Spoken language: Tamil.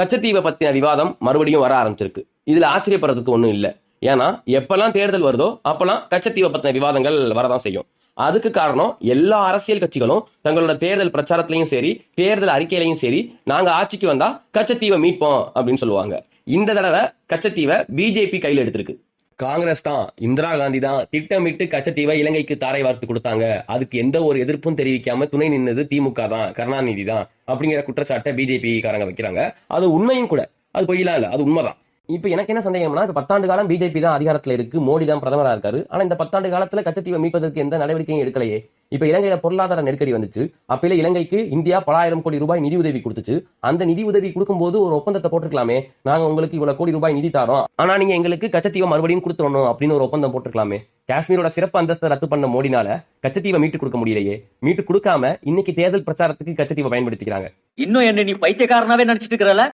கச்சத்தீவை பத்தின விவாதம் மறுபடியும் வர ஆரம்பிச்சிருக்கு. இதுல ஆச்சரியப்படுறதுக்கு ஒண்ணும் இல்லை. ஏன்னா எப்பெல்லாம் தேர்தல் வருதோ அப்பெல்லாம் கச்சத்தீவை பத்தின விவாதங்கள் வரதான் செய்யும். அதுக்கு காரணம் எல்லா அரசியல் கட்சிகளும் தங்களோட தேர்தல் பிரச்சாரத்திலையும் சரி தேர்தல் அறிக்கையிலையும் சரி நாங்க ஆட்சிக்கு வந்தா கச்சத்தீவை மீட்போம் அப்படின்னு சொல்லுவாங்க. இந்த தடவை கச்சத்தீவை பிஜேபி கையில் எடுத்திருக்கு. காங்கிரஸ் தான் இந்திரா காந்தி தான் திட்டமிட்டு கச்சத்தீவை இலங்கைக்கு தாரை வார்த்து கொடுத்தாங்க. அதுக்கு எந்த ஒரு எதிர்ப்பும் தெரிவிக்காம துணை நின்னது திமுக தான் கருணாநிதி தான் அப்படிங்கிற குற்றச்சாட்டை பிஜேபி காரங்க வைக்கிறாங்க. அது உண்மையும் கூட. அது பொய்யலாம் இல்ல. அது உண்மைதான். இப்ப எனக்கு என்ன சந்தேகம்னா இப்ப பத்தாண்டு காலம் பிஜேபி தான் அதிகாரத்துல இருக்கு. மோடி தான் பிரதமரா இருக்காரு. ஆனா இந்த பத்தாண்டு காலத்துல கச்சத்தீவை மீட்பதற்கு எந்த நடவடிக்கையும் எடுக்கலையே. இப்ப இலங்கையில பொருளாதார நெருக்கடி வந்துச்சு. அப்பயில இலங்கைக்கு இந்தியா பலாயிரம் கோடி ரூபாய் நிதி உதவி கொடுத்துச்சு. அந்த நிதி உதவி கொடுக்கும்போது ஒரு ஒப்பந்தத்தை போட்டிருக்கலாமே. நாங்க உங்களுக்கு இவ்வளவு கோடி ரூபாய் நிதி தரோம். ஆனா நீங்க எங்களுக்கு கச்சத்தீவை மறுபடியும் கொடுத்துடணும் அப்படின்னு ஒரு ஒப்பந்தம் போட்டிருக்கலாமே. காஷ்மீரோட சிறப்பு அந்தஸ்தை ரத்து பண்ண மோடினால கச்சத்தீவை மீட்டு கொடுக்க முடியலையே. மீட்டு கொடுக்காம இன்னைக்கு தேர்தல் பிரச்சாரத்துக்கு கச்சத்தீவை பயன்படுத்திக்கிறாங்க. இன்னும் என்ன நீ பைத்தியக்காரனாவே நினைச்சிட்டு இருக்கிறல?